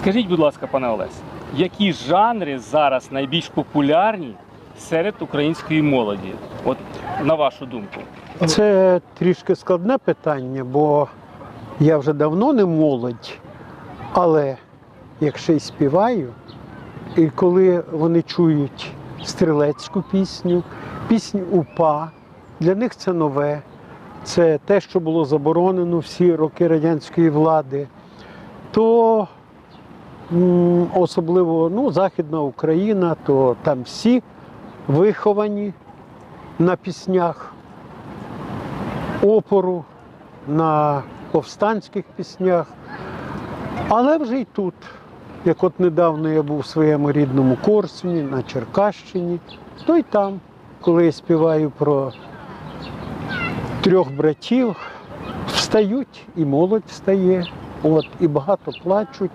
Скажіть, будь ласка, пане Олесь, які жанри зараз найбільш популярні серед української молоді? От на вашу думку. Це трішки складне питання, бо я вже давно не молодь, але якщо й співаю, і коли вони чують стрілецьку пісню, пісню УПА, для них це нове, це те, що було заборонено всі роки радянської влади, то особливо ну, Західна Україна, то там всі виховані на піснях опору, на повстанських піснях. Але вже й тут, як от недавно я був у своєму рідному Корсуні, на Черкащині, то й там, коли я співаю про трьох братів, встають, і молодь встає, от, і багато плачуть.